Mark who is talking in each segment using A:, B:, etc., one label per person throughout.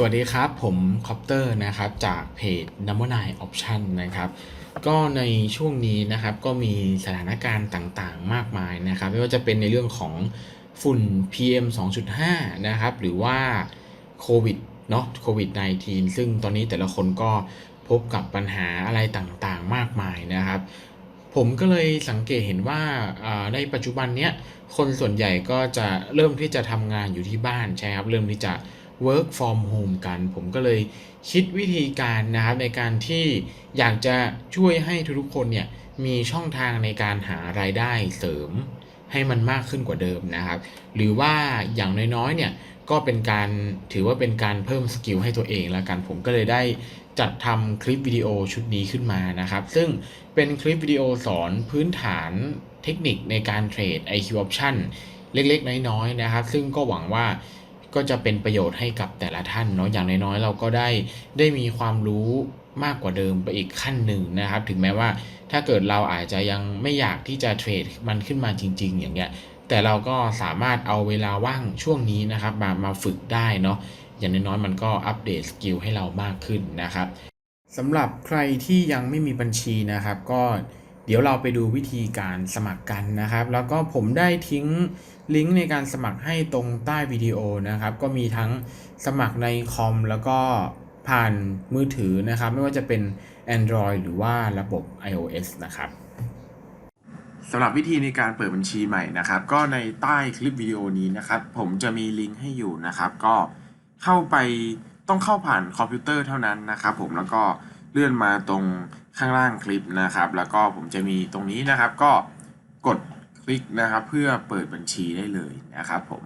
A: สวัสดีครับ ผมคอปเตอร์นะครับจากเพจ Number 9 Option นะครับก็ในช่วงนี้นะครับก็มีสถานการณ์ต่างๆ มากมายนะครับไม่ว่าจะเป็นในเรื่องของฝุ่น PM 2.5 นะครับหรือว่าโควิดเนาะโควิด -19 ซึ่งตอนนี้แต่ละคนก็พบกับปัญหาอะไรต่างๆ มากมายนะครับผมก็เลยสังเกตเห็นว่าในปัจจุบันเนี้ยคนส่วนใหญ่ก็จะเริ่มที่จะทำงานอยู่ที่บ้านใช่ครับเริ่มที่จะ work from home กัน ผมก็เลยคิดวิธีการนะครับในการที่อยากจะช่วยให้ทุกๆคนเนี่ยมีช่องทางในการหารายได้เสริมให้มันมากขึ้นกว่าเดิมนะครับ หรือว่าอย่างน้อยๆเนี่ยก็เป็นการถือว่าเป็นการเพิ่มสกิลให้ตัวเองแล้วกัน ผมก็เลยได้จัดทำคลิปวิดีโอชุดนี้ขึ้นมานะครับ ซึ่งเป็นคลิปวิดีโอสอนพื้นฐานเทคนิคในการเทรด IQ Option เล็กๆ น้อยๆนะครับ ซึ่งก็หวังว่า ก็จะเป็นประโยชน์ให้กับแต่ละท่านเนาะอย่างน้อยๆ เราก็ได้ได้มีความรู้มากกว่าเดิมไปอีกขั้นหนึ่งนะครับ ถึงแม้ว่าถ้าเกิดเราอาจจะยังไม่อยากที่จะเทรดมันขึ้นมาจริง ๆ อย่างเงี้ยแต่เราก็สามารถเอาเวลาว่างช่วงนี้นะครับ มามาฝึกได้เนาะอย่างน้อยๆมันก็อัปเดตสกิลให้เรามากขึ้นนะครับสำหรับใครที่ยังไม่มีบัญชีนะครับ ก็เดี๋ยวเราไปดูวิธีการสมัครกันนะครับ แล้วก็ผมได้ทิ้ง ลิงก์ในการสมัครให้ตรงใต้วิดีโอนะครับ ก็มีทั้งสมัครในคอมแล้วก็ผ่านมือถือนะครับ ไม่ว่าจะเป็น Android หรือว่าระบบ iOS นะครับสำหรับวิธีในการเปิดบัญชีใหม่นะครับ ก็ในใต้คลิปวิดีโอนี้นะครับ ผมจะมีลิงก์ให้อยู่นะครับ ก็เข้าไปต้องเข้าผ่านคอมพิวเตอร์เท่านั้นนะครับ ผมแล้วก็เลื่อนมาตรงข้างล่างคลิปนะครับ แล้วก็ผมจะมีตรงนี้นะครับ ก็กด ลิกนะครับ เพื่อเปิดบัญชีได้เลยนะครับผม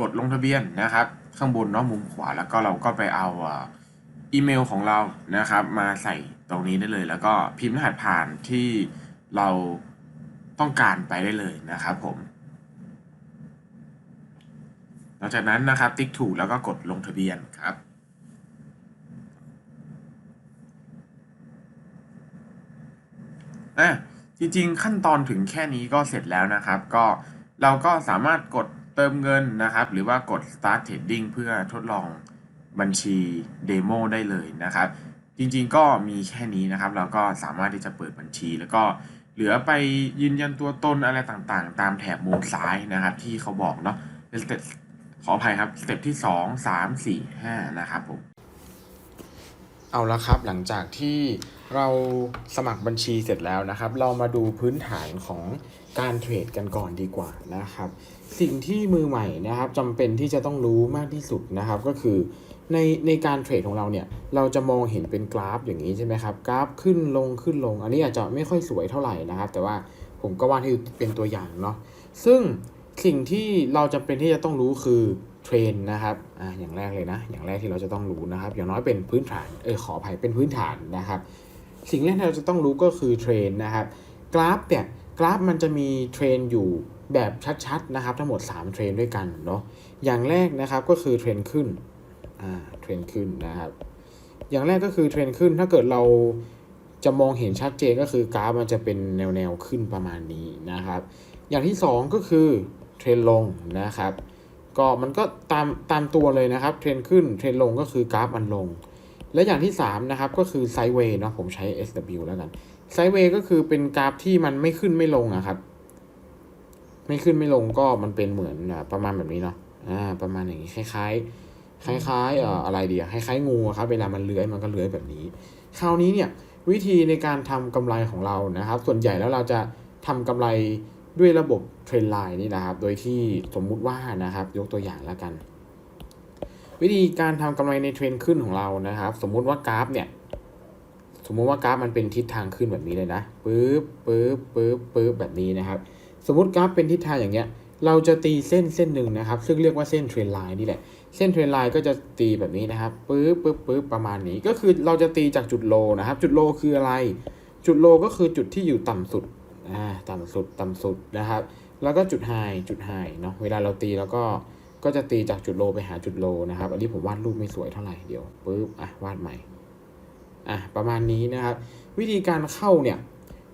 A: กดลงทะเบียนนะครับ ข้างบนเนาะมุมขวาแล้วก็เราก็ไปเอาอีเมลของเรานะครับ มาใส่ตรงนี้ได้เลย แล้วก็พิมพ์รหัสผ่านที่เราต้องการไปได้เลยนะครับผมหลังจากนั้นนะครับติ๊กถูกแล้วก็กดลงทะเบียนครับ อะจริงๆ ขั้นตอนถึงแค่นี้ก็เสร็จแล้วนะครับ ก็เราก็สามารถกดเติมเงินนะครับ หรือว่ากด start trading เพื่อทดลองบัญชีเดโมได้เลยนะครับ จริงๆก็มีแค่นี้นะครับ เราก็สามารถที่จะเปิดบัญชี แล้วก็เหลือไปยืนยันตัวตนอะไรต่างๆ ตามแถบมุมซ้ายนะครับ ที่เขาบอกเนาะเป็นสเต็ปขออภัยครับ สเต็ปที่ 2 3 4 5 นะครับผม เอาละครับหลังจากที่เราสมัครบัญชีเสร็จแล้วนะครับ เรามาดูพื้นฐานของการเทรดกันก่อนดีกว่านะครับ สิ่งที่มือใหม่นะครับจำเป็นที่จะต้องรู้มากที่สุดนะครับก็คือในในการเทรดของเราเนี่ยเราจะมองเห็นเป็นกราฟอย่างนี้ใช่ไหมครับกราฟขึ้นลงขึ้นลง อันนี้อาจจะไม่ค่อยสวยเท่าไหร่นะครับ แต่ว่าผมก็วาดให้เป็นตัวอย่างเนาะซึ่งสิ่งที่เราจำเป็นที่จะต้องรู้คือ เทรนนะครับอ่าอย่างแรกเลยนะ อย่างแรกที่เราจะต้องรู้นะครับ อย่างน้อยเป็นพื้นฐาน เออขออภัยเป็นพื้นฐานนะครับ สิ่งแรกที่เราจะต้องรู้ก็คือเทรนนะครับ กราฟเนี่ย กราฟมันจะมีเทรนอยู่แบบชัดๆนะครับ ทั้งหมด 3 เทรนด้วยกันเนาะ อย่างแรกนะครับก็คือเทรนขึ้น อ่า เทรนขึ้นนะครับ อย่างแรกก็คือเทรนขึ้น ถ้าเกิดเราจะมองเห็นชัดเจนก็คือกราฟมันจะเป็นแนวๆขึ้นประมาณนี้นะครับ อย่างที่ 2 ก็คือเทรนลงนะครับ ก็มันก็ตามตามตัวเลยนะครับ เทรนขึ้นเทรนลงก็คือกราฟมันลง และอย่างที่ 3 นะครับ ก็คือไซเวย์เนาะผมใช้ SW แล้วกันไซเวย์ก็คือเป็นกราฟที่มันไม่ขึ้นไม่ลงอะครับ ไม่ขึ้นไม่ลงก็มันเป็นเหมือนประมาณแบบนี้เนาะอ่าประมาณอย่างนี้คล้าย ๆ คล้ายๆเอ่ออะไรเดียคล้ายๆงูครับเวลามันเลื้อยมันก็เลื้อยแบบนี้ คราวนี้เนี่ยวิธีในการทำกำไรของเรานะครับ ส่วนใหญ่แล้วเราจะทำกำไร ด้วยระบบเทรนไลน์นี่นะครับ โดยที่สมมุติว่านะครับ ยกตัวอย่างแล้วกัน วิธีการทำกำไรในเทรนขึ้นของเรานะครับ สมมุติว่ากราฟเนี่ย สมมุติว่ากราฟมันเป็นทิศทางขึ้นแบบนี้เลยนะปึ๊บปึ๊บปึ๊บปึ๊บแบบนี้นะครับ สมมติกราฟเป็นทิศทางอย่างเงี้ย เราจะตีเส้นเส้นหนึ่งนะครับ ซึ่งเรียกว่าเส้นเทรนไลน์นี่แหละ เส้นเทรนไลน์ก็จะตีแบบนี้นะครับปึ๊บปึ๊บปึ๊บประมาณนี้ ก็คือเราจะตีจากจุดโลนะครับ จุดโลคืออะไร จุดโลก็คือจุดที่อยู่ต่ำสุด อ่าต่ำสุดต่ำสุดนะครับ แล้วก็จุดไฮจุดไฮเนาะเวลาเราตีแล้วก็ก็จะตีจากจุดโลไปหาจุดโลนะครับ อันนี้ผมวาดรูปไม่สวยเท่าไหร่เดี๋ยวปึ๊บอะวาดใหม่อะประมาณนี้นะครับ วิธีการเข้าเนี่ย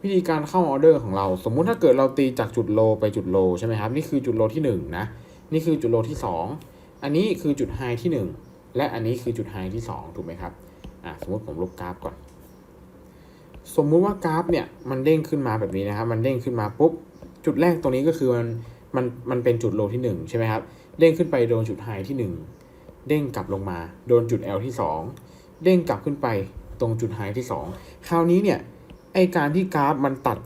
B: วิธีการเข้าออเดอร์ของเรา สมมุติถ้าเกิดเราตีจากจุดโลไปจุดโลใช่ไหมครับนี่คือจุดโลที่1นะนี่คือจุดโลที่ 2 อันนี้คือจุดไฮที่ 1 และอันนี้คือจุดไฮที่ 2 ถูกไหมครับอะสมมติผมลบกราฟก่อน สมมุติว่ากราฟเนี่ยมันเด้งขึ้นมาแบบนี้นะครับ มันเด้งขึ้นมาปุ๊บจุดแรกตรงนี้ก็คือมันมันมันเป็นจุดโลที่ 1 ใช่ไหมครับ เด้งขึ้นไปโดนจุดไฮที่ 1 เด้งกลับลงมาโดนจุด L ที่ 2 เด้งกลับขึ้นไปตรงจุดไฮที่ 2 คราวนี้เนี่ยไอการที่กราฟมันตัด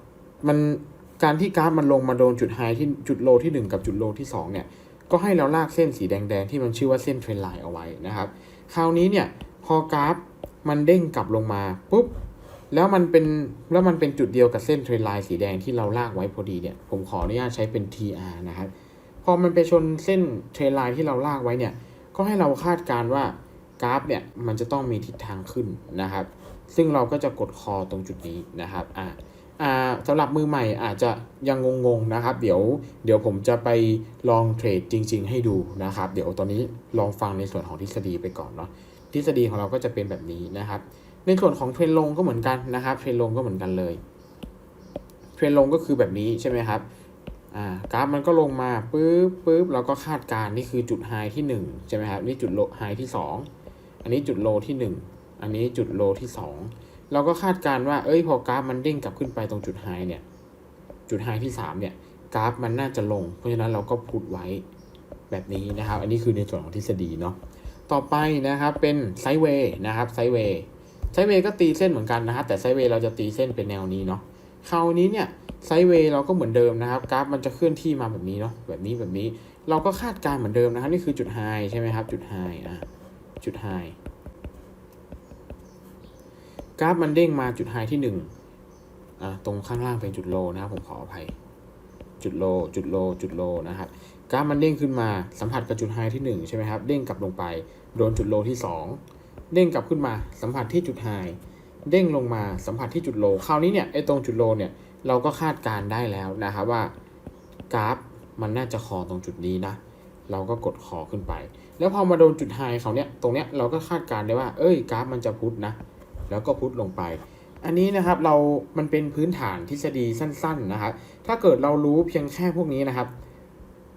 B: มันการที่กราฟมันลงมาโดนจุดไฮที่จุดโลที่ 1 กับจุดโลที่ 2 เนี่ยก็ให้เราลากเส้นสีแดงๆ ที่มันชื่อว่าเส้นเทรนไลน์เอาไว้นะครับ คราวนี้เนี่ยพอกราฟมันเด้งกลับลงมาปุ๊บ แล้วมันเป็นแล้วมันเป็นจุดเดียวกับเส้นเทรนไลน์สีแดงที่เราลากไว้พอดีเนี่ย ผมขออนุญาตใช้เป็น TR นะครับ พอมันไปชนเส้นเทรนไลน์ที่เราลากไว้เนี่ย ก็ให้เราคาดการว่ากราฟเนี่ยมันจะต้องมีทิศทางขึ้นนะครับ ซึ่งเราก็จะกดคอตรงจุดนี้นะครับ อ่าอ่าสำหรับมือใหม่อาจจะยังงงๆนะครับ เดี๋ยวเดี๋ยวผมจะไปลองเทรดจริง ๆ ให้ดูนะครับ เดี๋ยวตอนนี้ลองฟังในส่วนของทฤษฎีไปก่อนเนาะ ทฤษฎีของเราก็จะเป็นแบบนี้นะครับ ในส่วนของเทรนลงก็เหมือนกันนะครับเทรนลงก็เหมือนกันเลยเทรนลงก็คือแบบนี้ใช่ไหมครับอ่ากราฟมันก็ลงมาปุ๊บปุ๊บเราก็คาดการนี่คือจุดไฮที่1ใช่ไหมครับนี่จุดโลไฮที่ 2 อันนี้จุดโลที่ 1 อันนี้จุดโลที่ 2 เราก็คาดการว่าเอ้ยพอกราฟมันเด้งกลับขึ้นไปตรงจุดไฮเนี่ยจุดไฮที่3เนี่ยกราฟมันน่าจะลง เพราะฉะนั้นเราก็พุดไว้แบบนี้นะครับ อันนี้คือในส่วนของทฤษฎีเนาะต่อไปนะครับเป็นไซด์เวย์นะครับไซด์เวย์ ไซเวย์ก็ตีเส้นเหมือนกันนะครับแต่ไซเวย์เราจะตีเส้นเป็นแนวนี้เนาะคราวนี้เนี่ยไซเวย์เราก็เหมือนเดิมนะครับกราฟมันจะเคลื่อนที่มาแบบนี้เนาะแบบนี้แบบนี้เราก็คาดการเหมือนเดิมนะครับนี่คือจุดไฮใช่ไหมครับ จุดไฮอะจุดไฮกราฟมันเด้งมาจุดไฮที่หนึ่งอะตรงข้างล่างเป็นจุดโลนะครับผมขออภัย จุดโล จุดโล จุดโลนะครับกราฟมันเด้งขึ้นมาสัมผัสกับจุดไฮที่1ใช่ไหมครับเด้งกลับลงไปโดนจุดโลที่ 2 เด้งกลับขึ้นมาสัมผัสที่จุดไฮเด้งลงมาสัมผัสที่จุดโล คราวนี้เนี่ยไอ้ตรงจุดโลเนี่ยเราก็คาดการได้แล้วนะครับว่ากราฟมันน่าจะคอตรงจุดนี้นะ เราก็กดคอขึ้นไป แล้วพอมาโดนจุดไฮเขาเนี่ยตรงเนี้ยเราก็คาดการได้ว่า เอ้ยกราฟมันจะพุทธนะ แล้วก็พุทธลงไป อันนี้นะครับเรา มันเป็นพื้นฐานทฤษฎีสั้น ๆนะครับ ถ้าเกิดเรารู้เพียงแค่พวกนี้นะครับ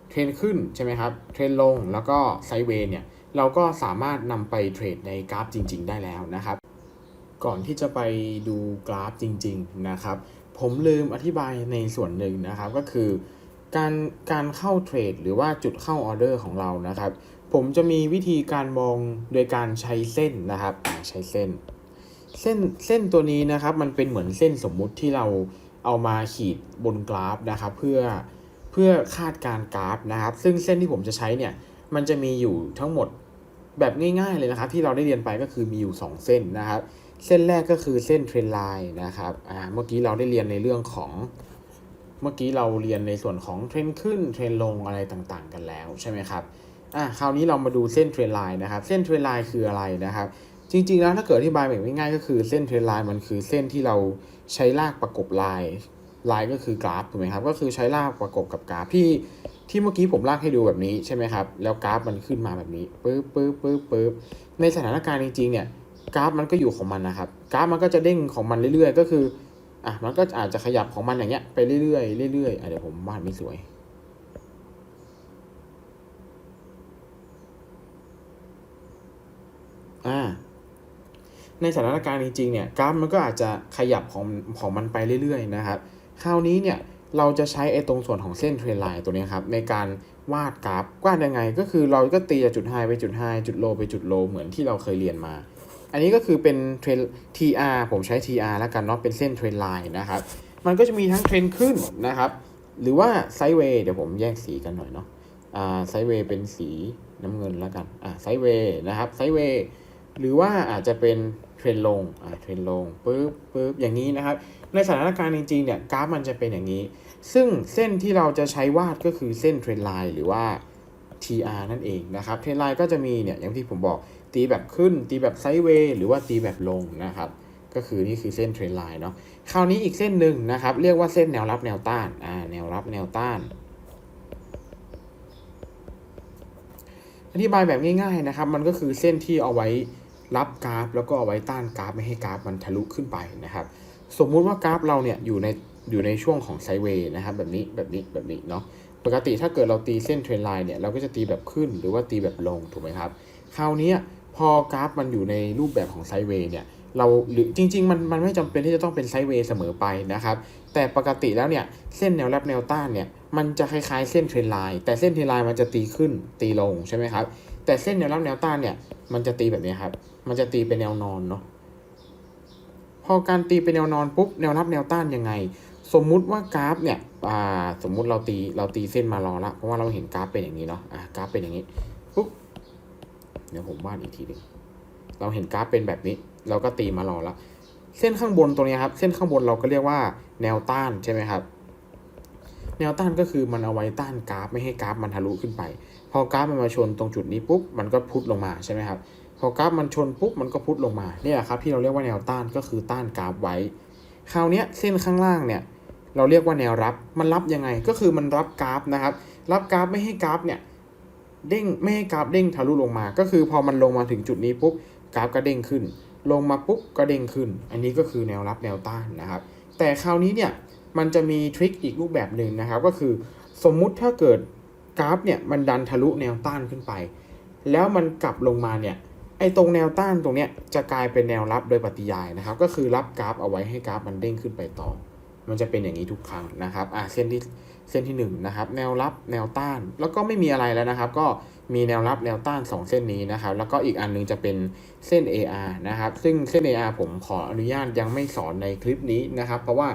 B: เทรนขึ้นใช่ไหมครับ เทรนลงแล้วก็ไซเวย์เนี่ย เราก็สามารถนำไปเทรดในกราฟจริง ๆ ได้แล้วนะครับ ก่อนที่จะไปดูกราฟจริง ๆ นะครับ ผมลืมอธิบายในส่วนหนึ่งนะครับก็คือ การการเข้าเทรดหรือว่าจุดเข้าออเดอร์ของเรานะครับ ผมจะมีวิธีการมองโดยการใช้เส้นนะครับใช้เส้น เส้นเส้นตัวนี้นะครับมันเป็นเหมือนเส้นสมมุติที่เราเอามาขีดบนกราฟนะครับเพื่อเพื่อคาดการกราฟนะครับ ซึ่งเส้นที่ผมจะใช้เนี่ยมันจะมีอยู่ทั้งหมด แบบง่ายๆเลยนะครับ ที่เราได้เรียนไปก็คือมีอยู่ 2 เส้นนะครับ เส้นแรกก็คือเส้นเทรนไลน์นะครับอ่าเมื่อกี้เราได้เรียนในเรื่องของ เมื่อกี้เราเรียนในส่วนของเทรนขึ้นเทรนลงอะไรต่างๆ กันแล้วใช่ไหมครับอะคราวนี้เรามาดูเส้นเทรนไลน์นะครับ เส้นเทรนไลน์คืออะไรนะครับ จริงๆแล้วถ้าเกิดอธิบายแบบง่ายๆก็คือเส้นเทรนไลน์มันคือเส้นที่เราใช้ลากประกบลายลายก็คือกราฟถูกไหมครับก็คือใช้ลากประกบกับกราฟที่ ที่เมื่อกี้ผมลากให้ดูแบบนี้ใช่ไหมครับ แล้วกราฟมันขึ้นมาแบบนี้ปึ๊บปึ๊บปึ๊บปึ๊บในสถานการณ์จริงๆเนี่ยกราฟมันก็อยู่ของมันนะครับ กราฟมันก็จะเด้งของมันเรื่อยๆ ก็คืออะมันก็อาจจะขยับของมันอย่างเงี้ยไปเรื่อยๆเรื่อยๆอะเดี๋ยวผมวาดไม่สวยอ่าในสถานการณ์จริงๆเนี่ยกราฟมันก็อาจจะขยับของของมันไปเรื่อยๆนะครับ คราวนี้เนี่ย เราจะใช้ไอ้ตรงส่วนของเส้นเทรนไลน์ตัวนี้ครับในการวาดกราฟวาดยังไง ก็คือเราก็ตีจากจุดไฮไปจุดไฮจุดโลไปจุดโลเหมือนที่เราเคยเรียนมา อันนี้ก็คือเป็นเทรน TR ผมใช้ TR แล้วกันเนาะเป็นเส้นเทรนไลน์นะครับมันก็จะมีทั้งเทรนขึ้นนะครับหรือว่าไซด์เวย์เดี๋ยวผมแยกสีกันหน่อยเนาะอ่าไซด์เวย์เป็นสีน้ำเงินแล้วกันอ่าไซด์เวย์นะครับไซด์เวย์หรือว่าอาจจะเป็นเทรนลงอ่าเทรนลงปุ๊บปุ๊บอย่างนี้นะครับ ในสถานการณ์จริงๆเนี่ยกราฟมันจะเป็นอย่างนี้ ซึ่งเส้นที่เราจะใช้วาดก็คือเส้นเทรนไลน์หรือว่า TR นั่นเองนะครับเทรนไลน์ก็จะมีเนี่ยอย่างที่ผมบอกตีแบบขึ้น ตีแบบไซด์เวย์หรือว่าตีแบบลงนะครับก็คือนี่คือเส้นเทรนไลน์เนาะคราวนี้อีกเส้นหนึ่งนะครับ เรียกว่าเส้นแนวรับแนวต้านอ่าแนวรับแนวต้าน อธิบายแบบง่ายๆนะครับ มันก็คือเส้นที่เอาไว้รับกราฟ แล้วก็เอาไว้ต้านกราฟไม่ให้กราฟมันทะลุขึ้นไปนะครับ สมมุติว่ากราฟเราเนี่ยอยู่ในอยู่ในช่วงของไซเวย์นะครับแบบนี้แบบนี้แบบนี้เนาะปกติถ้าเกิดเราตีเส้นเทรนไลน์เนี่ยเราก็จะตีแบบขึ้นหรือว่าตีแบบลงถูกไหมครับคราวนี้พอกราฟมันอยู่ในรูปแบบของไซเวย์เนี่ยเราหรือจริง ๆ มันมันไม่จำเป็นที่จะต้องเป็นไซเวย์เสมอไปนะครับ แต่ปกติแล้วเนี่ยเส้นแนวรับแนวต้านเนี่ยมันจะคล้ายๆเส้นเทรนไลน์แต่เส้นเทรนไลน์มันจะตีขึ้นตีลงใช่ไหมครับแต่เส้นแนวรับแนวต้านเนี่ยมันจะตีแบบนี้ครับมันจะตีเป็นแนวนอนเนาะ พอการตีเป็นแนวนอนปุ๊บแนวรับแนวต้านยังไง สมมุติว่ากราฟเนี่ยสมมุติเราตีเราตีเส้นมารอละเพราะว่าเราเห็นกราฟเป็นอย่างนี้เนาะะกราฟเป็นอย่างนี้ปุ๊บเดี๋ยวผมวาดอีกทีหนึ่งเราเห็นกราฟเป็นแบบนี้ เราก็ตีมารอละเส้นข้างบนตรงนี้ครับเส้นข้างบนเราก็เรียกว่าแนวต้านใช่ไหมครับแนวต้านก็คือมันเอาไว้ต้านกราฟไม่ให้กราฟมันทะลุขึ้นไป พอกราฟมันมาชนตรงจุดนี้ปุ๊บมันก็พุทลงมาใช่ไหมครับ พอกราฟมันชนปุ๊บมันก็พุทลงมาเนี่ยแหละครับที่เราเรียกว่าแนวต้านก็คือต้านกราฟไว้ คราวนี้เส้นข้างล่างเนี่ยเราเรียกว่าแนวรับมันรับยังไงก็คือมันรับกราฟนะครับ รับกราฟไม่ให้กราฟเนี่ยเด้งไม่ให้กราฟเด้งทะลุลงมา ก็คือพอมันลงมาถึงจุดนี้ปุ๊บกราฟก็เด้งขึ้น ลงมาปุ๊บก็เด้งขึ้น อันนี้ก็คือแนวรับแนวต้านนะครับ แต่คราวนี้เนี่ยมันจะมีทริคอีกรูปแบบหนึ่งนะครับ ก็คือสมมุติถ้าเกิดกราฟเนี่ยมันดันทะลุแนวต้านขึ้นไป แล้วมันกลับลงมาเนี่ย ไอ้ตรงแนวต้านตรงเนี้ยจะกลายเป็นแนวรับโดยปฏิยายนะครับ ก็คือรับกราฟเอาไว้ให้กราฟมันเด้งขึ้นไปต่อ มันจะเป็นอย่างนี้ทุกครั้งนะครับอะเส้นที่เส้นที่หนึ่งนะครับแนวรับแนวต้านแล้วก็ไม่มีอะไรแล้วนะครับ ก็มีแนวรับแนวต้าน 2 เส้นนี้นะครับ แล้วก็อีกอันหนึงจะเป็นเส้น AR นะครับ ซึ่งเส้น AR ผมขออนุญาตยังไม่สอนในคลิปนี้นะครับ เพราะว่า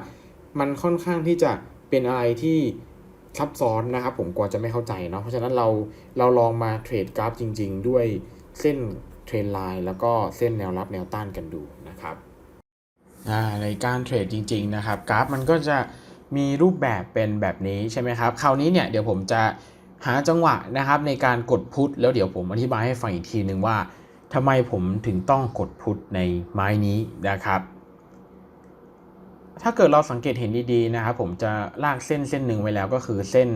B: มันค่อนข้างที่จะเป็นอะไรที่ซับซ้อนนะครับ ผมกลัวจะไม่เข้าใจเนาะเพราะฉะนั้นเราเราลองมาเทรดกราฟจริง ๆ ด้วยเส้น เทรนไลน์แล้วก็เส้นแนวรับแนวต้านกันดูนะครับในการเทรดจริง ๆ นะครับ กราฟมันก็จะมีรูปแบบเป็นแบบนี้ใช่ไหมครับ คราวนี้เนี่ยเดี๋ยวผมจะหาจังหวะนะครับในการกดพุทแล้วเดี๋ยวผมอธิบายให้ฟังอีกทีหนึ่งว่าทำไมผมถึงต้องกดพุทในไม้นี้นะครับ ถ้าเกิดเราสังเกตเห็นดีๆนะครับ ผมจะลากเส้นเส้นหนึ่งไว้แล้วก็คือเส้น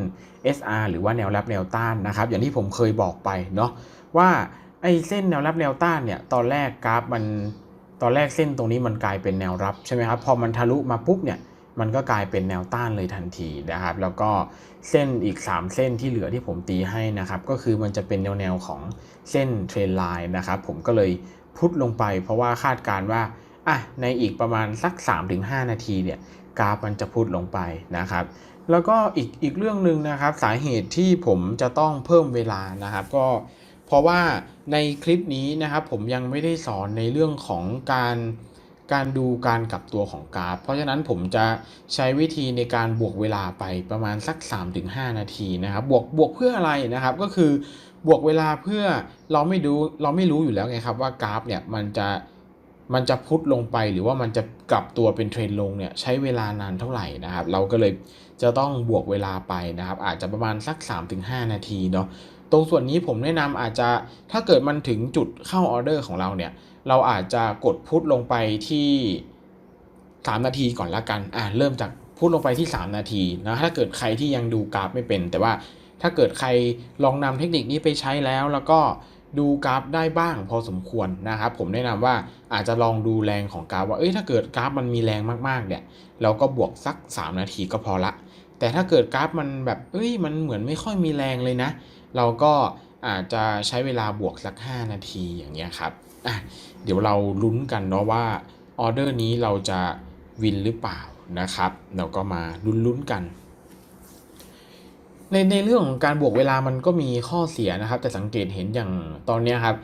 B: SR หรือว่าแนวรับแนวต้านนะครับ อย่างที่ผมเคยบอกไปเนาะว่า ไอ้เส้นแนวรับแนวต้านเนี่ยตอนแรกกราฟมันตอนแรกเส้นตรงนี้มันกลายเป็นแนวรับใช่ไหมครับพอมันทะลุมาปุ๊บเนี่ยมันก็กลายเป็นแนวต้านเลยทันทีนะครับ แล้วก็เส้นอีก 3 เส้นที่เหลือที่ผมตีให้นะครับ ก็คือมันจะเป็นแนวแนวของเส้นเทรนไลน์นะครับ ผมก็เลยพุทลงไป เพราะว่าคาดการณ์ว่าอะในอีกประมาณสัก 3-5 นาทีเนี่ยกราฟมันจะพุทลงไปนะครับ แล้วก็อีกอีกเรื่องหนึ่งนะครับ สาเหตุที่ผมจะต้องเพิ่มเวลานะครับ ก็ เพราะว่าในคลิปนี้นะครับผมยังไม่ได้สอนในเรื่องของการการดูการกลับตัวของกราฟ เพราะฉะนั้นผมจะใช้วิธีในการบวกเวลาไปประมาณสัก 3-5 นาทีนะครับ บวกบวกเพื่ออะไรนะครับ ก็คือบวกเวลาเพื่อเราไม่รู้เราไม่รู้อยู่แล้วไงครับว่ากราฟเนี่ยมันจะมันจะพุทลงไปหรือว่ามันจะกลับตัวเป็นเทรนลงเนี่ยใช้เวลานานเท่าไหร่นะครับ เราก็เลยจะต้องบวกเวลาไปนะครับ อาจจะประมาณสัก 3-5 นาทีเนาะ ตรงส่วนนี้ผมแนะนำอาจจะถ้าเกิดมันถึงจุดเข้าออเดอร์ของเราเนี่ย เราอาจจะกดพุทลงไปที่ 3 นาทีก่อนละกันอ่าเริ่มจากพุทลงไปที่ 3 นาทีนะถ้าเกิดใครที่ยังดูกราฟไม่เป็น แต่ว่าถ้าเกิดใครลองนำเทคนิคนี้ไปใช้แล้ว แล้วก็ดูกราฟได้บ้างพอสมควรนะครับผมแนะนำว่าอาจจะลองดูแรงของกราฟว่าเอ้ยถ้าเกิดกราฟมันมีแรงมากๆเนี่ยเราก็บวกสัก 3 นาทีก็พอละ แต่ถ้าเกิดกราฟมันแบบเอ้ยมันเหมือนไม่ค่อยมีแรงเลยนะ เราก็อาจจะใช้เวลาบวกสัก 5 นาทีอย่างเงี้ยครับอะเดี๋ยวเราลุ้นกันเนาะว่าออเดอร์นี้เราจะวินหรือเปล่านะครับ เราก็มาลุ้นๆกัน ในในเรื่องของการบวกเวลามันก็มีข้อเสียนะครับ แต่สังเกตเห็นอย่างตอนนี้ครับ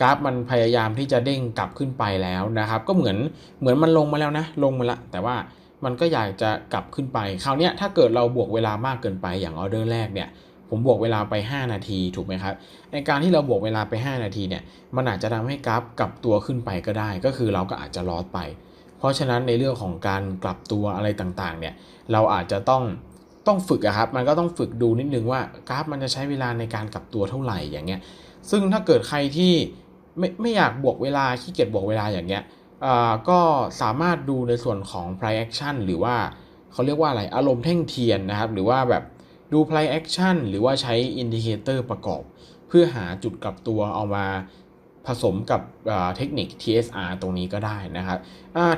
B: กราฟมันพยายามที่จะเด้งกลับขึ้นไปแล้วนะครับ ก็เหมือนเหมือนมันลงมาแล้วนะ ลงมาละแต่ว่ามันก็อยากจะกลับขึ้นไป คราวนี้ถ้าเกิดเราบวกเวลามากเกินไปอย่างออเดอร์แรกเนี่ย ผมบวกเวลาไป 5 นาทีถูกไหมครับในการที่เราบวกเวลาไป 5 นาทีเนี่ยมันอาจจะทำให้กราฟกลับตัวขึ้นไปก็ได้ ก็คือเราก็อาจจะลอสไป เพราะฉะนั้นในเรื่องของการกลับตัวอะไรต่างๆเนี่ยเราอาจจะต้องต้องฝึกอะครับ มันก็ต้องฝึกดูนิดนึงว่ากราฟมันจะใช้เวลาในการกลับตัวเท่าไหร่อย่างเงี้ยซึ่งถ้าเกิดใครที่ไม่ไม่อยากบวกเวลาขี้เกียจบวกเวลาอย่างเงี้ยอ่าก็สามารถดูในส่วนของ price action หรือว่าเขาเรียกว่าอะไรอารมณ์แท่งเทียนนะครับ หรือว่าแบบ ดู price action หรือว่าใช้ indicator ประกอบ เพื่อหาจุดกลับตัวเอามาผสมกับเทคนิค TSR ตรงนี้ก็ได้นะครับ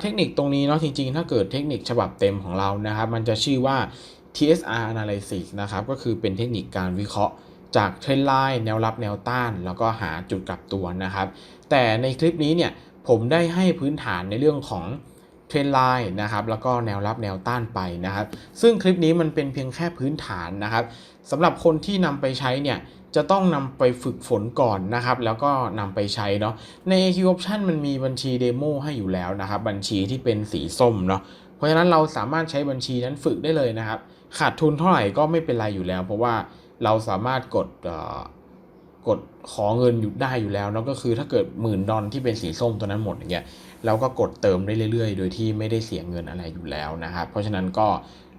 B: เทคนิคตรงนี้เนาะจริงๆ ถ้าเกิดเทคนิคฉบับเต็มของเรานะครับ มันจะชื่อว่า TSR analysis นะครับ ก็คือเป็นเทคนิคการวิเคราะห์จากเทรนไลน์แนวรับแนวต้าน แล้วก็หาจุดกลับตัวนะครับ แต่ในคลิปนี้เนี่ยผมได้ให้พื้นฐานในเรื่องของ เทรนไลน์นะครับแล้วก็แนวรับแนวต้านไปนะครับ ซึ่งคลิปนี้มันเป็นเพียงแค่พื้นฐานนะครับสำหรับคนที่นำไปใช้เนี่ยจะต้องนำไปฝึกฝนก่อนนะครับ แล้วก็นำไปใช้เนาะใน AQ Option มันมีบัญชีเดโมให้อยู่แล้วนะครับ บัญชีที่เป็นสีส้มเนาะเพราะฉะนั้นเราสามารถใช้บัญชีนั้นฝึกได้เลยนะครับ ขาดทุนเท่าไหร่ก็ไม่เป็นไรอยู่แล้ว เพราะว่าเราสามารถกดกดขอเงินอยู่ได้อยู่แล้วเนาะก็คือถ้าเกิดหมื่นดอลที่เป็นสีส้มตัวนั้นหมดอย่างเงี้ย เราก็กดเติมได้เรื่อยๆ โดยที่ไม่ได้เสียเงินอะไรอยู่แล้วนะครับ เพราะฉะนั้นก็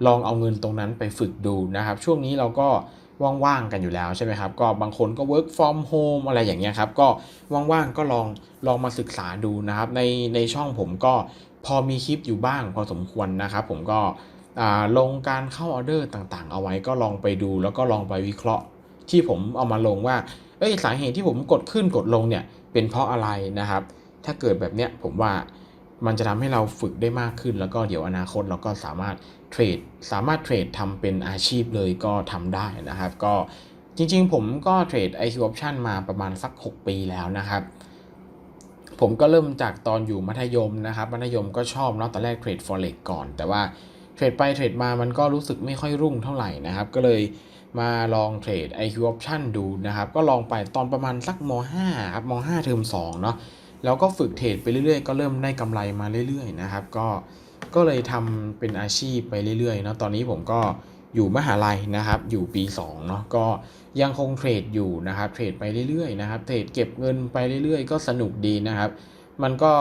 B: ลองเอาเงินตรงนั้นไปฝึกดูนะครับ ช่วงนี้เราก็ว่างๆกันอยู่แล้วใช่ไหมครับ ก็บางคนก็ work from home อะไรอย่างเงี้ยครับ ก็ว่างๆก็ลองลองมาศึกษาดูนะครับ ในในช่องผมก็พอมีคลิปอยู่บ้างพอสมควรนะครับ ผมก็ลงการเข้าออเดอร์ต่างๆ เอาไว้ก็ลองไปดูแล้วก็ลองไปวิเคราะห์ ที่ผมเอามาลงว่าเอ้ยสาเหตุที่ผมกดขึ้นกดลงเนี่ยเป็นเพราะอะไรนะครับ ถ้าเกิดแบบเนี้ยผมว่ามันจะทำให้เราฝึกได้มากขึ้น แล้วก็เดี๋ยวอนาคตเราก็สามารถเทรดสามารถเทรดทำเป็นอาชีพเลยก็ทำได้นะครับ ก็จริงๆ ผมก็เทรด IQ Option มาประมาณสัก 6 ปีแล้วนะครับ ผมก็เริ่มจากตอนอยู่มัธยมนะครับ มัธยมก็ชอบเนาะตอนแรกเทรด forex ก่อน แต่ว่าเทรดไปเทรดมามันก็รู้สึกไม่ค่อยรุ่งเท่าไหร่นะครับ ก็เลยมาลองเทรด IQ option ดูนะครับ ก็ลองไปตอนประมาณสักม .5 ครับม .5 เทอม2เนาะ แล้วก็ฝึกเทรดไปเรื่อยๆ ก็เริ่มได้กำไรมาเรื่อยๆนะครับ ก็ก็เลยทำเป็นอาชีพไปเรื่อยๆเนาะตอนนี้ผมก็อยู่มหาลัยนะครับ อยู่ปี2เนาะก็ยังคงเทรดอยู่นะครับเทรดไปเรื่อยๆนะครับเทรดเก็บเงินไปเรื่อยๆ ก็สนุกดีนะครับ มันก็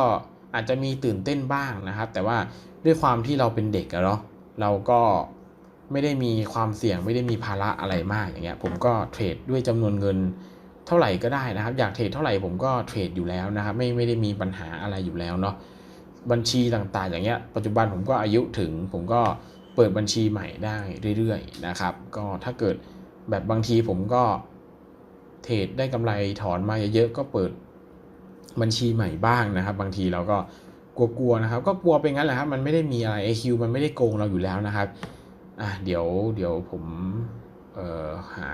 B: อาจจะมีตื่นเต้นบ้างนะครับ แต่ว่าด้วยความที่เราเป็นเด็กอะเนาะเราก็ไม่ได้มีความเสี่ยงไม่ได้มีภาระอะไรมากอย่างเงี้ยผมก็เทรดด้วยจำนวนเงิน เท่าไหร่ก็ได้นะครับ อยากเทรดเท่าไหร่ผมก็เทรดอยู่แล้วนะครับ ไม่ไม่ได้มีปัญหาอะไรอยู่แล้วเนาะบัญชีต่างๆ อย่างเงี้ยปัจจุบันผมก็อายุถึง ผมก็เปิดบัญชีใหม่ได้เรื่อยๆนะครับ ก็ถ้าเกิดแบบบางทีผมก็เทรดได้กำไรถอนมาเยอะๆก็เปิดบัญชีใหม่บ้างนะครับ บางทีเราก็กลัวๆนะครับ ก็กลัวไปงั้นแหละครับมันไม่ได้มีอะไร AQ มันไม่ได้โกงเราอยู่แล้วนะครับอะเดี๋ยวเดี๋ยวผม หา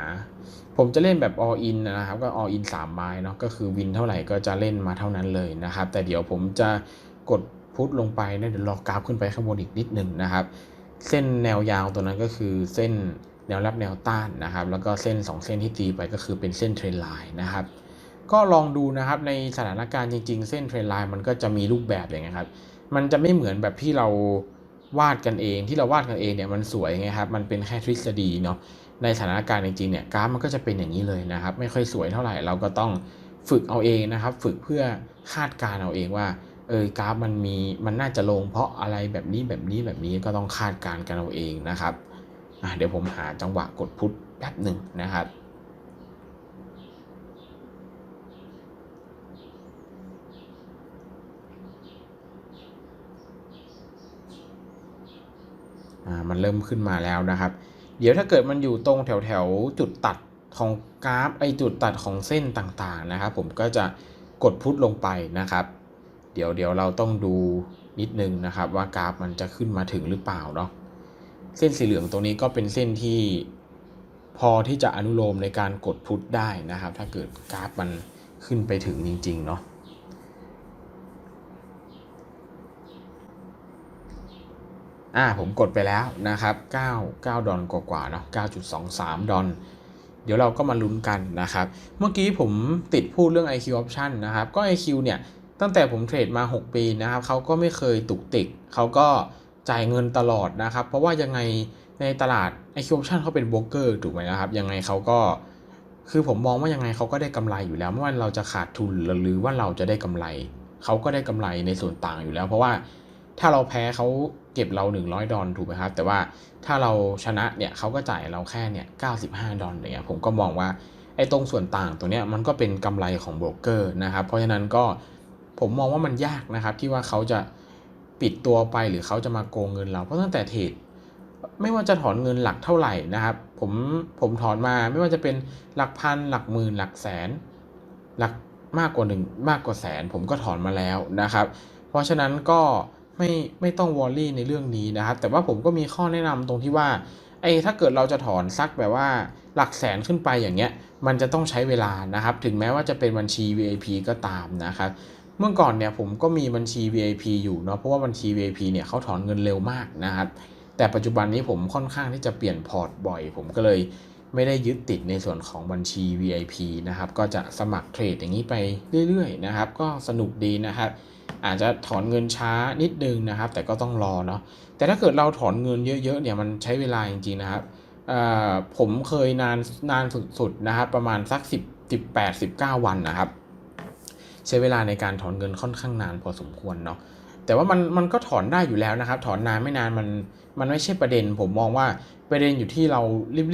B: ผมจะเล่นแบบ all in นะครับ ก็ all in 3 ไม้เนาะก็คือวินเท่าไหร่ก็จะเล่นมาเท่านั้นเลยนะครับ แต่เดี๋ยวผมจะกดพุทลงไปนะเดี๋ยวรอกราฟขึ้นไปข้างบนอีกนิดหนึ่งนะครับ เส้นแนวยาวตัวนั้นก็คือเส้นแนวรับแนวต้านนะครับ แล้วก็เส้น 2 เส้นที่ตีไปก็คือเป็นเส้นเทรนไลน์นะครับก็ลองดูนะครับในสถานการณ์จริง ๆ เส้นเทรนไลน์มันก็จะมีรูปแบบอย่างเงี้ยครับ มันจะไม่เหมือนแบบที่เราวาดกันเองที่เราวาดกันเองเนี่ยมันสวยไงครับ มันเป็นแค่ทฤษฎีเนาะ ในสถานการณ์จริงๆเนี่ยกราฟมันก็จะเป็นอย่างนี้เลยนะครับ ไม่ค่อยสวยเท่าไหร่เราก็ต้องฝึกเอาเองนะครับ ฝึกเพื่อคาดการเอาเองว่าเออกราฟมันมีมันน่าจะลงเพราะอะไรแบบนี้แบบนี้แบบนี้ก็ต้องคาดการกันเอาเองนะครับเดี๋ยวผมหาจังหวะกดพุทแป๊บหนึ่งนะครับอ่ามันเริ่มขึ้นมาแล้วนะครับ เดี๋ยวถ้าเกิดมันอยู่ตรงแถวแถวๆจุดตัดของกราฟไอจุดตัดของเส้นต่างๆนะครับ ผมก็จะกดพุทลงไปนะครับ เดี๋ยวเดี๋ยวเราต้องดูนิดนึงนะครับ ว่ากราฟมันจะขึ้นมาถึงหรือเปล่าเนาะเส้นสีเหลืองตรงนี้ก็เป็นเส้นที่พอที่จะอนุโลมในการกดพุทได้นะครับ ถ้าเกิดกราฟมันขึ้นไปถึงจริง ๆ เนาะ อ่าผมกดไปแล้วนะครับ9 9ดอลกว่าๆเนาะ9.23 ดอลเดี๋ยวเราก็มาลุ้นกันนะครับ เมื่อกี้ผมติดพูดเรื่อง IQ option นะครับ ก็ IQ เนี่ย ตั้งแต่ผมเทรดมา 6 ปีนะครับเขาก็ไม่เคยตุกติก เขาก็จ่ายเงินตลอดนะครับ เพราะว่ายังไงในตลาด IQ option เขาเป็นโบรกเกอร์ถูกไหมนะครับ ยังไงเขาก็ คือผมมองว่ายังไงเขาก็ได้กำไรอยู่แล้ว ไม่ว่าเราจะขาดทุนหรือว่าเราจะได้กำไร เขาก็ได้กำไรในส่วนต่างอยู่แล้ว เพราะว่าถ้าเราแพ้เขา เก็บเรา 100 ดอลถูกไหมครับ แต่ว่าถ้าเราชนะเนี่ยเขาก็จ่ายเราแค่เนี่ย95 ดอลอย่างเงี้ยผมก็มองว่าไอ้ตรงส่วนต่างตัวเนี้ยมันก็เป็นกำไรของโบรกเกอร์นะครับ เพราะฉะนั้นก็ผมมองว่ามันยากนะครับที่ว่าเขาจะปิดตัวไปหรือเขาจะมาโกงเงินเรา เพราะตั้งแต่เทรดไม่ว่าจะถอนเงินหลักเท่าไหร่นะครับ ผมผมถอนมาไม่ว่าจะเป็นหลักพันหลักหมื่นหลักแสน หลักมากกว่าหนึ่งมากกว่าแสน ผมก็ถอนมาแล้วนะครับ เพราะฉะนั้นก็ ไม่ไม่ต้องวอรี่ในเรื่องนี้นะครับ แต่ว่าผมก็มีข้อแนะนำตรงที่ว่าไอ้ถ้าเกิดเราจะถอนสักแบบว่าหลักแสนขึ้นไปอย่างเงี้ย มันจะต้องใช้เวลานะครับ ถึงแม้ว่าจะเป็นบัญชี VIP ก็ตามนะครับ เมื่อก่อนเนี่ยผมก็มีบัญชี VIP อยู่เนาะเพราะว่าบัญชี VIP เนี่ยเขาถอนเงินเร็วมากนะครับ แต่ปัจจุบันนี้ผมค่อนข้างที่จะเปลี่ยนพอร์ตบ่อย ผมก็เลยไม่ได้ยึดติดในส่วนของบัญชี VIP นะครับ ก็จะสมัครเทรดอย่างนี้ไปเรื่อยๆนะครับ ก็สนุกดีนะครับ อาจจะถอนเงินช้านิดนึงนะครับ แต่ก็ต้องรอเนาะแต่ถ้าเกิดเราถอนเงินเยอะๆเนี่ยมันใช้เวลาจริงๆนะครับผมเคยนานนานสุดๆนะครับประมาณสัก 10 18 19 วันนะครับ ใช้เวลาในการถอนเงินค่อนข้างนานพอสมควรเนาะแต่ว่ามันมันก็ถอนได้อยู่แล้วนะครับ ถอนนานไม่นานมันมันไม่ใช่ประเด็น ผมมองว่าประเด็นอยู่ที่เรา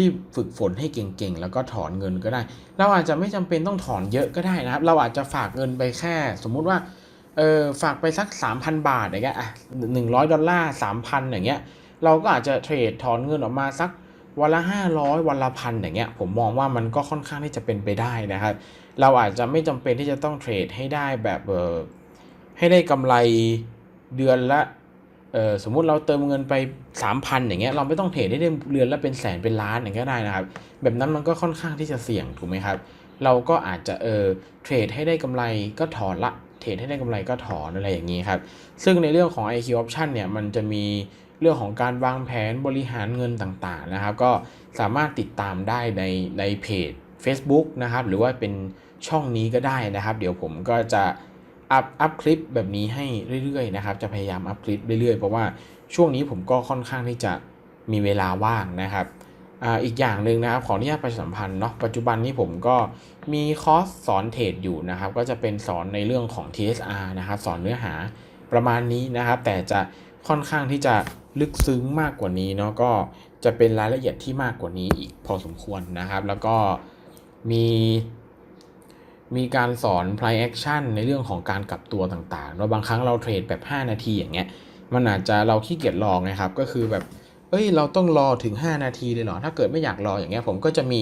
B: รีบๆฝึกฝนให้เก่งๆ แล้วก็ถอนเงินก็ได้ เราอาจจะไม่จำเป็นต้องถอนเยอะก็ได้นะครับ เราอาจจะฝากเงินไปแค่ สมมุติว่า เออฝากไปสัก 3,000 บาทอย่างเงี้ยอะหนึ่งร้อยดอลลาร์สามพันอย่างเงี้ย เราก็อาจจะเทรดถอนเงินออกมาสักวันละ500วันละพันอย่างเงี้ยผมมองว่ามันก็ค่อนข้างที่จะเป็นไปได้นะครับ เราอาจจะไม่จำเป็นที่จะต้องเทรดให้ได้แบบเออให้ได้กำไรเดือนละเออสมมุติเราเติมเงินไป 3,000 อย่างเงี้ยเราไม่ต้องเทรดได้เดือนละเป็นแสนเป็นล้านอย่างเงี้ยได้นะครับ แบบนั้นมันก็ค่อนข้างที่จะเสี่ยงถูกไหมครับ เราก็อาจจะเออเทรดให้ได้กำไรก็ถอนละ เทรดให้ได้กำไรก็ถอนอะไรอย่างนี้ครับ ซึ่งในเรื่องของ IQ option เนี่ยมันจะมีเรื่องของการวางแผนบริหารเงินต่างๆนะครับ ก็สามารถติดตามได้ในในเพจ Facebook นะครับ หรือว่าเป็นช่องนี้ก็ได้นะครับ เดี๋ยวผมก็จะอัพอัพคลิปแบบนี้ให้เรื่อยๆนะครับ จะพยายามอัพคลิปเรื่อยๆ เพราะว่าช่วงนี้ผมก็ค่อนข้างที่จะมีเวลาว่างนะครับ อ่าอีกอย่างหนึ่งนะครับขออนุญาตประชาสัมพันธ์เนาะปัจจุบันนี้ผมก็มีคอร์สสอนเทรดอยู่นะครับ ก็จะเป็นสอนในเรื่องของ TSR นะครับ สอนเนื้อหาประมาณนี้นะครับ แต่จะค่อนข้างที่จะลึกซึ้งมากกว่านี้เนาะก็จะเป็นรายละเอียดที่มากกว่านี้อีกพอสมควรนะครับ แล้วก็มีมีการสอน price action ในเรื่องของการกลับตัวต่างๆเนาะบางครั้งเราเทรดแบบ 5 นาทีอย่างเงี้ยมันอาจจะเราขี้เกียจรอไงครับก็คือแบบ เอ้ยเราต้องรอถึง 5 นาทีเลยเหรอ ถ้าเกิดไม่อยากรออย่างเงี้ยผมก็จะมี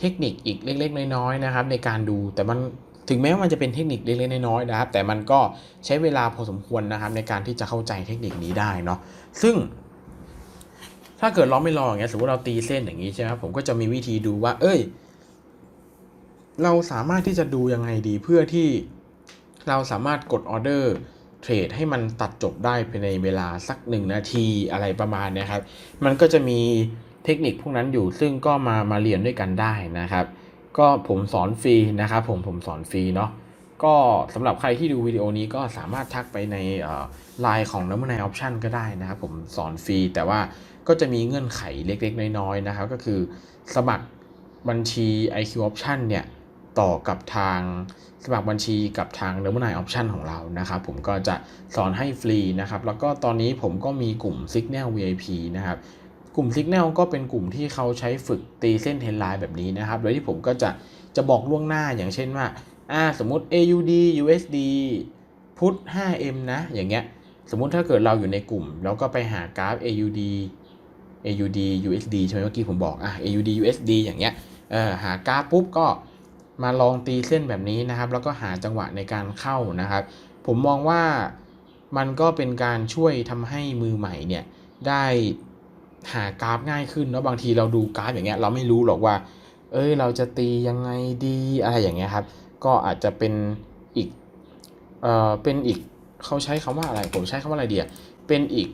B: เทคนิคอีกเล็กๆ น้อยๆนะครับในการดูแต่มันถึงแม้ว่ามันจะเป็นเทคนิคเล็กๆน้อยๆนะครับ แต่มันก็ใช้เวลาพอสมควรนะครับ ในการที่จะเข้าใจเทคนิคนี้ได้เนาะซึ่ง ถ้าเกิดเราไม่รออย่างเงี้ยสมมติเราตีเส้นอย่างนี้ใช่ไหมครับผมก็จะมีวิธีดูว่า เอ้ย เราสามารถที่จะดูยังไงดีเพื่อที่เราสามารถกดออเดอร์ เทรดให้มันตัดจบได้ภายในเวลาสักหนึ่งนาทีอะไรประมาณนี้ครับ มันก็จะมีเทคนิคพวกนั้นอยู่ซึ่งก็มามาเรียนด้วยกันได้นะครับ ก็ผมสอนฟรีนะครับผมผมสอนฟรีเนาะก็สำหรับใครที่ดูวิดีโอนี้ก็สามารถทักไปในไลน์ของน้ำมันไนออปชันก็ได้นะครับ ผมสอนฟรีแต่ว่าก็จะมีเงื่อนไขเล็กๆ น้อยๆนะครับ ก็คือสมัครบัญชี IQ Option เนี่ย ต่อกับทางสมัครบัญชีกับทาง n e r m a l i n e Option ของเรานะครับ ผมก็จะสอนให้ฟรีนะครับ แล้วก็ตอนนี้ผมก็มีกลุ่ม Signal VIP นะครับ กลุ่ม Signal ก็เป็นกลุ่มที่เขาใช้ฝึกตีเส้นเทรนไลน์แบบนี้นะครับ โดยที่ผมก็จะจะบอกล่วงหน้าอย่างเช่นว่าอ่าสมมติ AUD USD พุท 5M นะ อย่างเงี้ย สมมุติถ้าเกิดเราอยู่ในกลุ่ม แล้วก็ไปหากราฟ AUD AUD USD ใช่ไหมเมื่อกี้ผมบอกอะ AUD USD อย่างเงี้ย เออหากราฟปุ๊บก็ มาลองตีเส้นแบบนี้นะครับ แล้วก็หาจังหวะในการเข้านะครับ ผมมองว่ามันก็เป็นการช่วยทำให้มือใหม่เนี่ยได้หากราฟง่ายขึ้นเนาะบางทีเราดูกราฟอย่างเงี้ยเราไม่รู้หรอกว่า เอ้ยเราจะตียังไงดีอะไรอย่างเงี้ยครับ ก็อาจจะเป็นอีกเอ่อเป็นอีกเขาใช้คำว่าอะไร ผมใช้คำว่าอะไรเดียเป็นอีก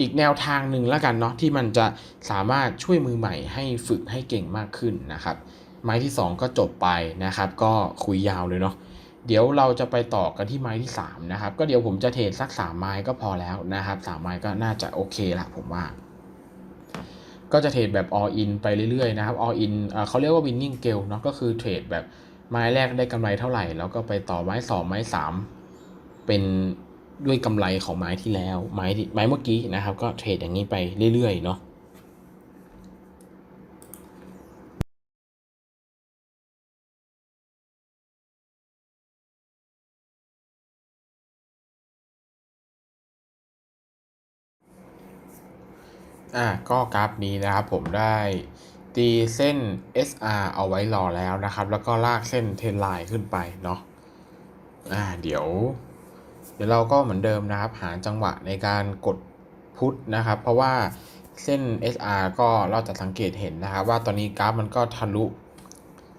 B: อีกแนวทางหนึ่งแล้วกันเนาะที่มันจะสามารถช่วยมือใหม่ให้ฝึกให้เก่งมากขึ้นนะครับ ไม้ที่ 2 ก็จบไปนะครับ ก็คุยยาวเลยเนาะเดี๋ยวเราจะไปต่อกันที่ไม้ที่3นะครับก็เดี๋ยวผมจะเทรดสัก 3 ไม้ก็พอแล้วนะครับ3ไม้ก็น่าจะโอเคละผมว่า ก็จะเทรดแบบ all in ไปเรื่อยๆนะครับ all in เขาเรียกว่า winning g a l เนาะก็คือเทรดแบบไม้แรกได้กำไรเท่าไหร่ แล้วก็ไปต่อไม้ 2 ไม้ 3 เป็นด้วยกำไรของไม้ที่แล้วไม้ที่ไม้เมื่อกี้นะครับ ก็เทรดอย่างนี้ไปเรื่อยๆเนาะ อะก็กราฟนี้นะครับผมได้ตีเส้น SR เอาไว้รอแล้วนะครับ แล้วก็ลากเส้นเทรนไลน์ขึ้นไปเนาะอ่าเดี๋ยว เดี๋ยวเราก็เหมือนเดิมนะครับ หาจังหวะในการกดพุทนะครับ เพราะว่าเส้น SR ก็เราจะสังเกตเห็นนะครับ ว่าตอนนี้กราฟมันก็ทะลุ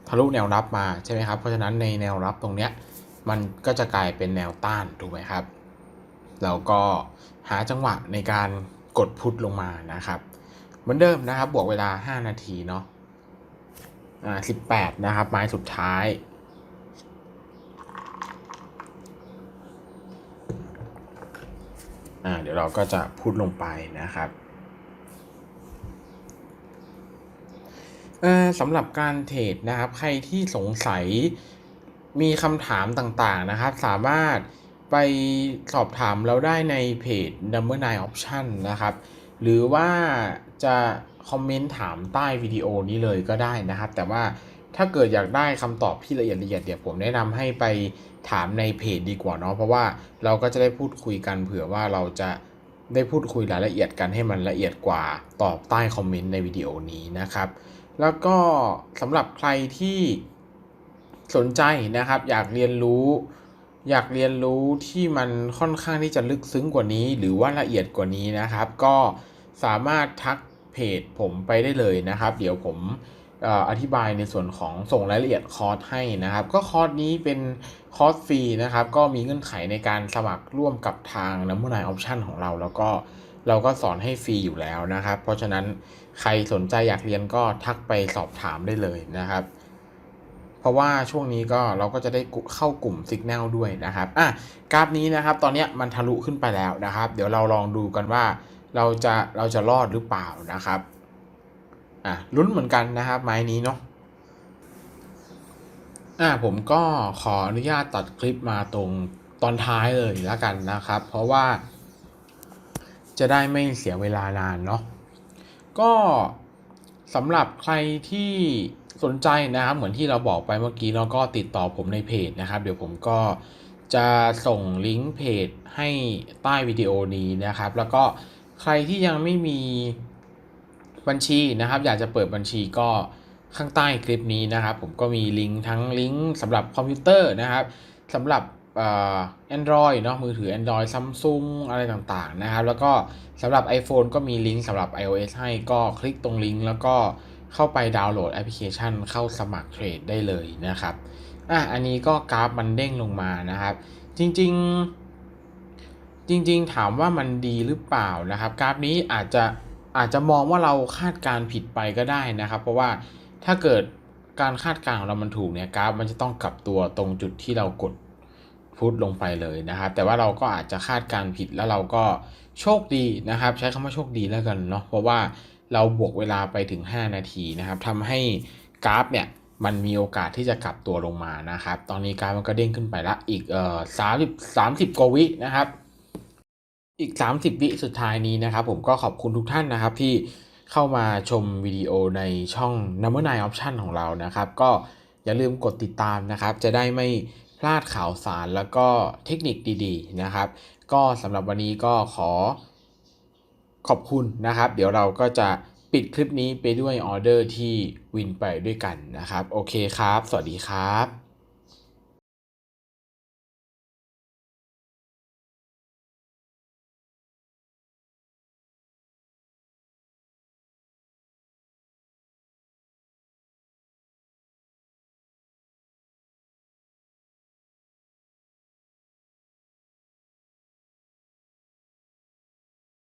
B: ทะลุแนวรับมาใช่ไหมครับ เพราะฉะนั้นในแนวรับตรงเนี้ยมันก็จะกลายเป็นแนวต้านถูกไหมครับเราก็หาจังหวะในการ กดพุทลงมานะครับ เหมือนเดิมนะครับ บวกเวลา 5 นาทีเนาะอ่า18นะครับ ไม้สุดท้าย อ่า เดี๋ยวเราก็จะพูดลงไปนะครับอ่อสำหรับการเทรดนะครับ ใครที่สงสัยมีคำถามต่างๆนะครับ สามารถ ไปสอบถามเราได้ในเพจ Number 9 Option นะครับ หรือว่าจะคอมเมนต์ถามใต้วิดีโอนี้เลยก็ได้นะครับ แต่ว่าถ้าเกิดอยากได้คำตอบที่ละเอียดละเอียดเดี๋ยวผมแนะนำให้ไปถามในเพจดีกว่าเนาะเพราะว่าเราก็จะได้พูดคุยกันเผื่อว่าเราจะได้พูดคุยรายละเอียดกันให้มันละเอียดกว่าตอบใต้คอมเมนต์ในวิดีโอนี้นะครับ แล้วก็สำหรับใครที่สนใจนะครับ อยากเรียนรู้ อยากเรียนรู้ที่มันค่อนข้างที่จะลึกซึ้งกว่านี้ หรือว่าละเอียดกว่านี้นะครับ ก็สามารถทักเพจผมไปได้เลยนะครับ เดี๋ยวผมอธิบายในส่วนของส่งรายละเอียดคอร์สให้นะครับ ก็คอร์สนี้เป็นคอร์สฟรีนะครับ ก็มีเงื่อนไขในการสมัครร่วมกับทาง n u m b e r 9 Option ของเรา แล้วก็เราก็สอนให้ฟรีอยู่แล้วนะครับ เพราะฉะนั้นใครสนใจอยากเรียนก็ทักไปสอบถามได้เลยนะครับ เพราะว่าช่วงนี้ก็เราก็จะได้เข้ากลุ่ม Signal ด้วยนะครับอะกราฟนี้นะครับตอนเนี้ยมันทะลุขึ้นไปแล้วนะครับ เดี๋ยวเราลองดูกันว่าเราจะเราจะรอดหรือเปล่านะครับอะลุ้นเหมือนกันนะครับ ไม้นี้เนาะอะผมก็ขออนุญาตตัดคลิปมาตรงตอนท้ายเลยแล้วกันนะครับ เพราะว่าจะได้ไม่เสียเวลานานเนาะก็สำหรับใครที่ สนใจนะครับเหมือนที่เราบอกไปเมื่อกี้แล้วก็ติดต่อผมในเพจนะครับ เดี๋ยวผมก็จะส่งลิงก์เพจให้ใต้วิดีโอนี้นะครับ แล้วก็ใครที่ยังไม่มีบัญชีนะครับ อยากจะเปิดบัญชีก็ข้างใต้คลิปนี้นะครับ ผมก็มีลิงก์ทั้งลิงก์สำหรับคอมพิวเตอร์นะครับสำหรับเอ่อ Android เนาะมือถือ Android Samsung อะไรต่างๆนะครับ แล้วก็สำหรับ iPhone ก็มีลิงก์สำหรับ iOS ให้ก็คลิกตรงลิงก์แล้วก็ เข้าไปดาวน์โหลดแอปพลิเคชัน เข้าสมัครเทรดได้เลยนะครับอะอันนี้ก็กราฟมันเด้งลงมานะครับ จริงๆ จริง ๆ ถามว่ามันดีหรือเปล่านะครับ กราฟนี้อาจจะอาจจะมองว่าเราคาดการณ์ผิดไปก็ได้นะครับ เพราะว่าถ้าเกิดการคาดการณ์ของเรามันถูกเนี่ยกราฟมันจะต้องกลับตัวตรงจุดที่เรากดพุทลงไปเลยนะครับ แต่ว่าเราก็อาจจะคาดการณ์ผิดแล้วเราก็โชคดีนะครับ ใช้คำว่าโชคดีแล้วกันเนาะเพราะว่า เราบวกเวลาไปถึง 5 นาทีนะครับทำให้กราฟเนี่ยมันมีโอกาสที่จะกลับตัวลงมานะครับ ตอนนี้กราฟมันก็เด้งขึ้นไปละ อีกเอ่อสามสิบสามสิบกว่าวินะครับ อีก 30 วิสุดท้ายนี้นะครับ ผมก็ขอบคุณทุกท่านนะครับที่เข้ามาชมวิดีโอในช่อง Number 9 Option ของเรานะครับ ก็อย่าลืมกดติดตามนะครับ จะได้ไม่พลาดข่าวสารแล้วก็เทคนิคดีๆนะครับ ก็สำหรับวันนี้ก็ขอ ขอบคุณนะครับ เดี๋ยวเราก็จะปิดคลิปนี้ไปด้วยออเดอร์ที่วินไปด้วยกันนะครับ โอเคครับ สวัสดีครับ